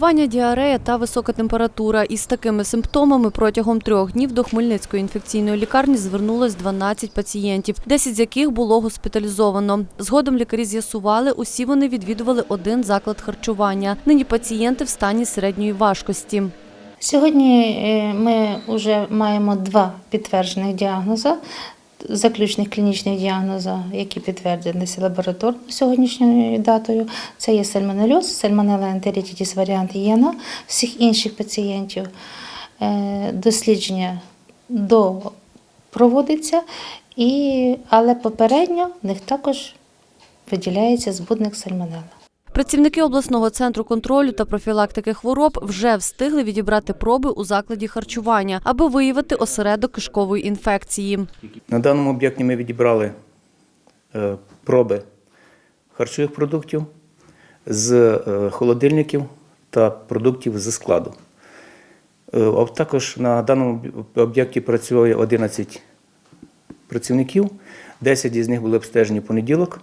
Хвилювання, діарея та висока температура. Із такими симптомами протягом трьох днів до Хмельницької інфекційної лікарні звернулось 12 пацієнтів, 10 з яких було госпіталізовано. Згодом лікарі з'ясували, усі вони відвідували один заклад харчування. Нині пацієнти в стані середньої важкості. Сьогодні е, ми вже маємо два підтверджених діагнози, заключних клінічних діагнози, які підтвердилися лабораторно сьогоднішньою датою. Це є сальмонельоз, сальмонелла ентеритідіс варіант ЄНА. Всіх інших пацієнтів е, дослідження до проводиться, і, але попередньо в них також виділяється збудник сальмонелла. Працівники обласного центру контролю та профілактики хвороб вже встигли відібрати проби у закладі харчування, аби виявити осередок кишкової інфекції. На даному об'єкті ми відібрали е, проби харчових продуктів з е, холодильників та продуктів зі складу. Е, Також на даному об'єкті працює 11 працівників, 10 із них були обстежені понеділок,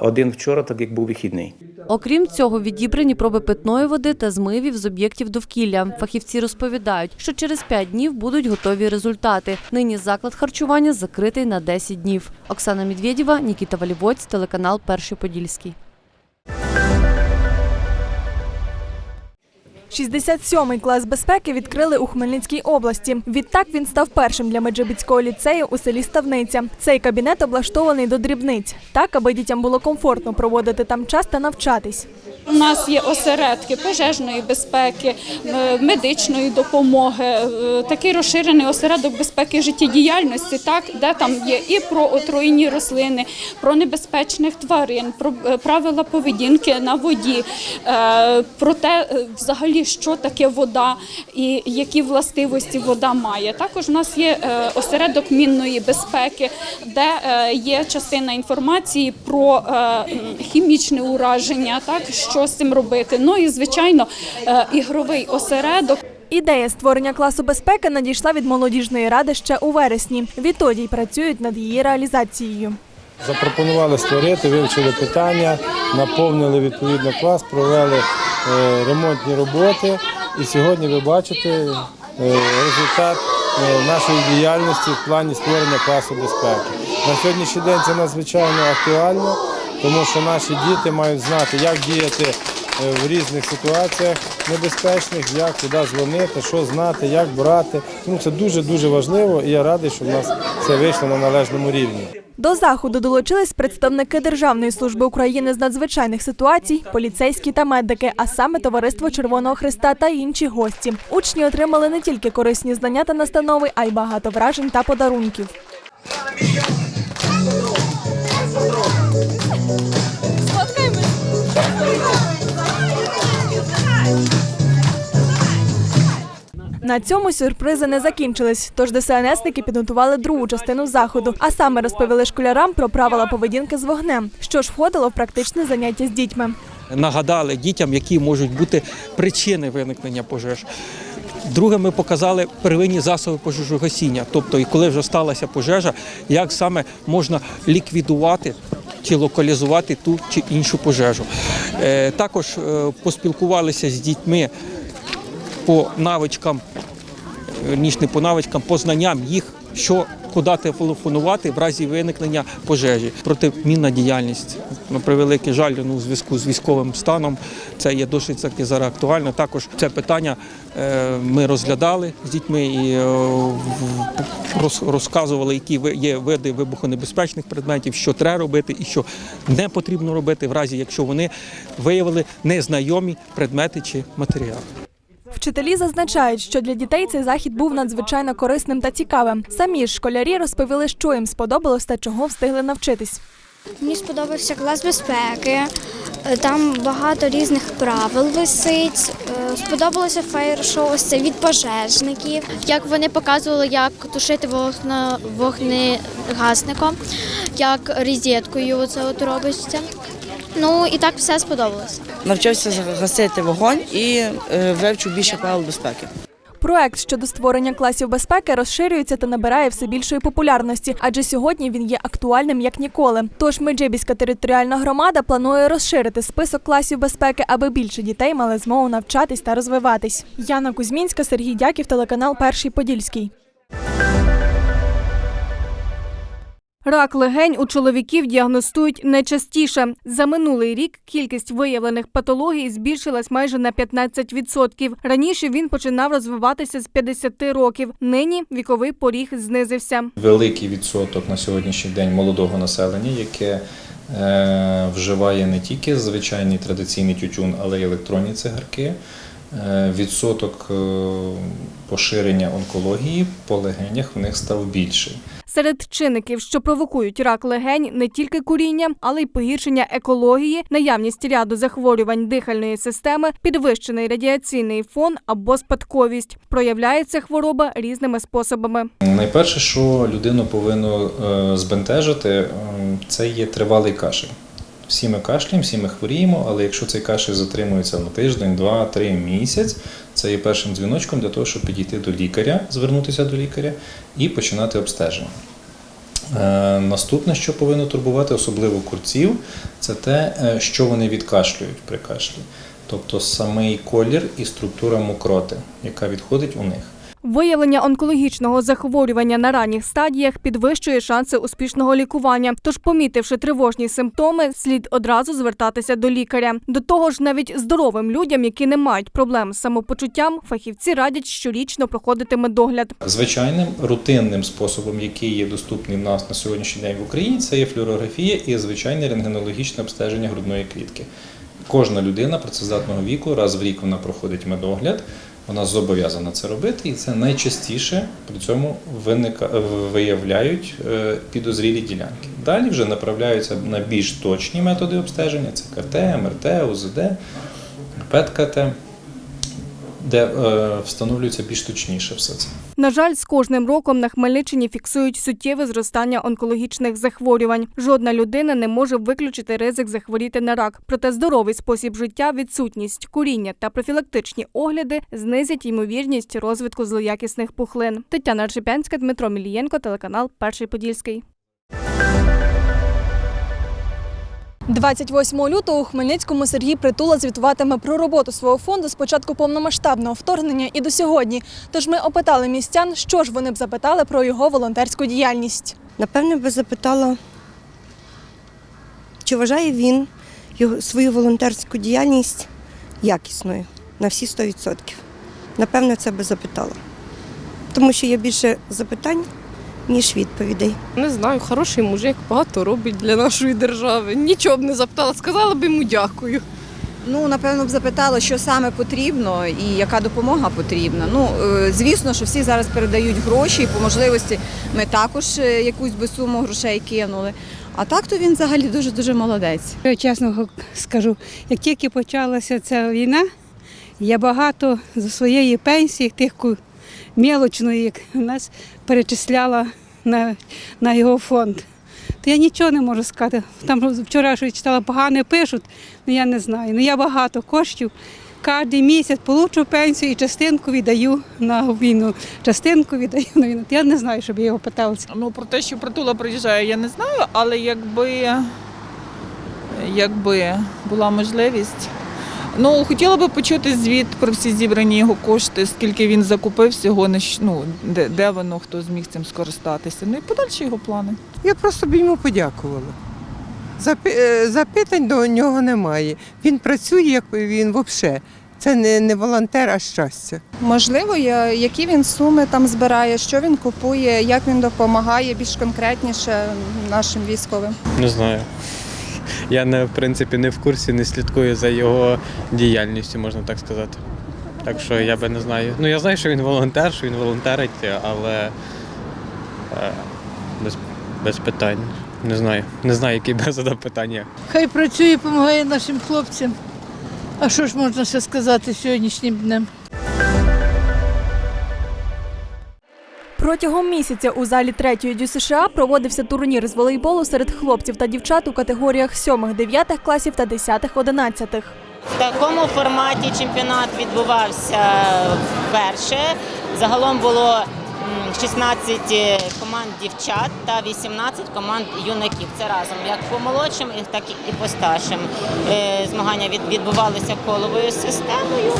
один вчора, так як був вихідний. Окрім цього, відібрані проби питної води та змивів з об'єктів довкілля. Фахівці розповідають, що через 5 днів будуть готові результати. Нині заклад харчування закритий на 10 днів. Оксана Медведєва, Нікіта Валівоць, телеканал Перший Подільський. 67-й клас безпеки відкрили у Хмельницькій області. Відтак він став першим для Меджибіцького ліцею у селі Ставниця. Цей кабінет облаштований до дрібниць, так аби дітям було комфортно проводити там час та навчатись. У нас є осередки пожежної безпеки, медичної допомоги, е, такий розширений осередок безпеки життєдіяльності, так де там є і про отруєнні рослини, про небезпечних тварин, про е, правила поведінки на воді, е, про те, взагалі, що таке вода і які властивості вода має. Також у нас є осередок мінної безпеки, де є частина інформації про хімічне ураження, так що з цим робити. Ну і звичайно, е, ігровий осередок. Ідея створення класу безпеки надійшла від молодіжної ради ще у вересні. Відтоді й працюють над її реалізацією. Запропонували створити, вивчили питання, наповнили відповідно клас, провели е, ремонтні роботи. І сьогодні ви бачите е, результат нашої діяльності в плані створення класу безпеки. На сьогоднішній день це надзвичайно актуально, тому що наші діти мають знати, як діяти е, в різних ситуаціях небезпечних, як куди дзвонити, що знати, як брати. Тому це дуже дуже важливо, і я радий, що в нас це вийшло на належному рівні. До заходу долучились представники Державної служби України з надзвичайних ситуацій, поліцейські та медики, а саме Товариство Червоного Христа та інші гості. Учні отримали не тільки корисні знання та настанови, а й багато вражень та подарунків. На цьому сюрпризи не закінчились. Тож ДСНСники підготували другу частину заходу, а саме розповіли школярам про правила поведінки з вогнем, що ж входило в практичне заняття з дітьми. нагадали дітям, які можуть бути причини виникнення пожеж. Друге, ми показали первинні засоби пожежогасіння, тобто, і коли вже сталася пожежа, як саме можна ліквідувати чи локалізувати ту чи іншу пожежу. Е, Також е, поспілкувалися з дітьми по навичкам, е, ніж не по навичкам, по знанням їх, що куди телефонувати в разі виникнення пожежі. Протимінна діяльність на превеликий жаль, ну, у зв'язку з військовим станом це є досить таки зараз актуально. Також це питання е, ми розглядали з дітьми і е, розказували, які є види вибухонебезпечних предметів, що треба робити і що не потрібно робити, в разі якщо вони виявили незнайомі предмети чи матеріали. Вчителі зазначають, що для дітей цей захід був надзвичайно корисним та цікавим. Самі ж школярі розповіли, що їм сподобалось та чого встигли навчитись. Мені сподобався клас безпеки. Е, Там багато різних правил висить. Е, Сподобалося фаєр-шоу ось це від пожежників. Як вони показували, як тушити вогне, вогнегасником, як розеткою це от робиться. Ну і так все сподобалося. навчився гасити вогонь і е, вивчив більше правил безпеки. Проект щодо створення класів безпеки розширюється та набирає все більшої популярності, адже сьогодні він є актуальним як ніколи. Тож Меджибіська територіальна громада планує розширити список класів безпеки, аби більше дітей мали змогу навчатись та розвиватись. Яна Кузьмінська, Сергій Дяків, телеканал Перший Подільський. Рак легень у чоловіків діагностують найчастіше. За минулий рік кількість виявлених патологій збільшилась майже на 15%. Раніше він починав розвиватися з 50 років. Нині віковий поріг знизився. великий відсоток на сьогоднішній день молодого населення, яке е, вживає не тільки звичайний традиційний тютюн, але й електронні цигарки. Е, відсоток е, поширення онкології по легенях в них став більший. Серед чинників, що провокують рак легень, не тільки куріння, але й погіршення екології, наявність ряду захворювань дихальної системи, підвищений радіаційний фон або спадковість. Проявляється хвороба різними способами. Найперше, що людину повинно е, збентежити, це є тривалий кашель. Всі ми кашляємо, всі ми хворіємо, але якщо цей кашель затримується на тиждень, два, три місяць, це є першим дзвіночком для того, щоб підійти до лікаря, звернутися до лікаря і починати обстеження. Е, Наступне, що повинно турбувати, особливо курців, це те, е, що вони відкашлюють при кашлі. Тобто самий колір і структура мокроти, яка відходить у них. Виявлення онкологічного захворювання на ранніх стадіях підвищує шанси успішного лікування. Тож, помітивши тривожні симптоми, слід одразу звертатися до лікаря. До того ж, навіть здоровим людям, які не мають проблем з самопочуттям, фахівці радять щорічно проходити медогляд. Звичайним рутинним способом, який є доступний в нас на сьогоднішній день в Україні, це є флюорографія і звичайне рентгенологічне обстеження грудної клітки. Кожна людина працездатного віку раз в рік вона проходить медогляд. Вона зобов'язана це робити, і це найчастіше при цьому виника, виявляють е, підозрілі ділянки. Далі вже направляються на більш точні методи обстеження: це КТ, МРТ, УЗД, ПЕТ-КТ, де е, встановлюється більш точніше все це. На жаль, з кожним роком на Хмельниччині фіксують суттєве зростання онкологічних захворювань. Жодна людина не може виключити ризик захворіти на рак. Проте здоровий спосіб життя, відсутність куріння та профілактичні огляди знизять ймовірність розвитку злоякісних пухлин. Тетяна Ржепянська, Дмитро Мілієнко, телеканал Перший Подільський. 28 лютого у Хмельницькому Сергій Притула звітуватиме про роботу свого фонду з початку повномасштабного вторгнення і до сьогодні. Тож ми опитали містян, що ж вони б запитали про його волонтерську діяльність. Напевне, би запитала, чи вважає він свою волонтерську діяльність якісною на всі 100%. Напевне, це би запитала. Тому що є більше запитань, ніж відповідей. Не знаю, хороший мужик, багато робить для нашої держави. Нічого б не запитала, сказала б йому дякую. Ну, напевно, б запитала, що саме потрібно і яка допомога потрібна. Ну, е, звісно, що всі зараз передають гроші, і по можливості ми також е, якусь би суму грошей кинули. А так то він взагалі дуже-дуже молодець. Я чесно скажу, як тільки почалася ця війна, я багато за своєї пенсії, тих мілочної, як нас перечисляла на, на його фонд. То я нічого не можу сказати. Там вчора що я читала, погане пишуть, ну я не знаю. Ну я багато коштів. Кожен місяць получу пенсію і частинку віддаю на війну. Частинку віддаю на війну. Я не знаю, щоб я його питалася. Ну про те, що притула приїжджає, я не знаю, але якби, якби була можливість. Ну, хотіла би почути звіт про всі зібрані його кошти, скільки він закупив всього, ну, де, де воно, хто зміг цим скористатися. Ну і подальші його плани. Я просто б йому подякувала. Е, Запитань до нього немає. Він працює, як він взагалі. Це не, не волонтер, а щастя. Можливо, я- які він суми там збирає, що він купує, як він допомагає більш конкретніше нашим військовим. Не знаю. Я не, в принципі не в курсі, не слідкую за його діяльністю, можна так сказати. Так що я би не знаю. Ну я знаю, що він волонтер, що він волонтерить, але е, без, без питань. Не знаю. Не знаю, які би задав питання. Хай працює, допомагає нашим хлопцям. А що ж можна ще сказати сьогоднішнім днем? Протягом місяця у залі третьої дю США проводився турнір з волейболу серед хлопців та дівчат у категоріях 7-9 класів та 10-11. В такому форматі чемпіонат відбувався вперше. Загалом було 16 команд дівчат та 18 команд юнаків. Це разом як по молодшим, так і по старшим. Е, Змагання відбувалися коловою системою,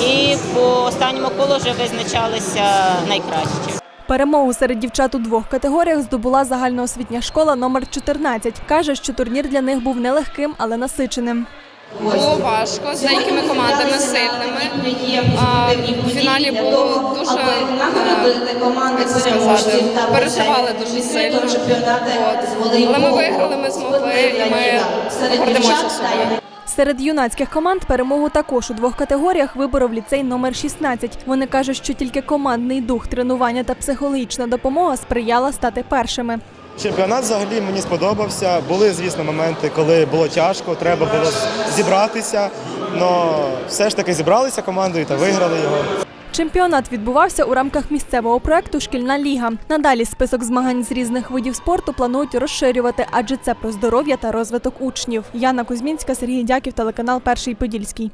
і по останньому колу вже визначалися найкращі. Перемогу серед дівчат у двох категоріях здобула загальноосвітня школа номер 14. Каже, що турнір для них був нелегким, але насиченим. Було важко з деякими командами сильними. В фіналі було дуже е, як це сказати, переживали дуже сильно. От. Але ми виграли, ми змогли і ми гордимося собою. Серед юнацьких команд перемогу також у двох категоріях виборов ліцей номер 16. Вони кажуть, що тільки командний дух, тренування та психологічна допомога сприяла стати першими. Чемпіонат взагалі мені сподобався. Були, звісно, моменти, коли було тяжко, треба було зібратися. але все ж таки зібралися командою та виграли його. Чемпіонат відбувався у рамках місцевого проекту Шкільна ліга. Надалі список змагань з різних видів спорту планують розширювати, адже це про здоров'я та розвиток учнів. Яна Кузьмінська, Сергій Дяків, телеканал Перший Подільський.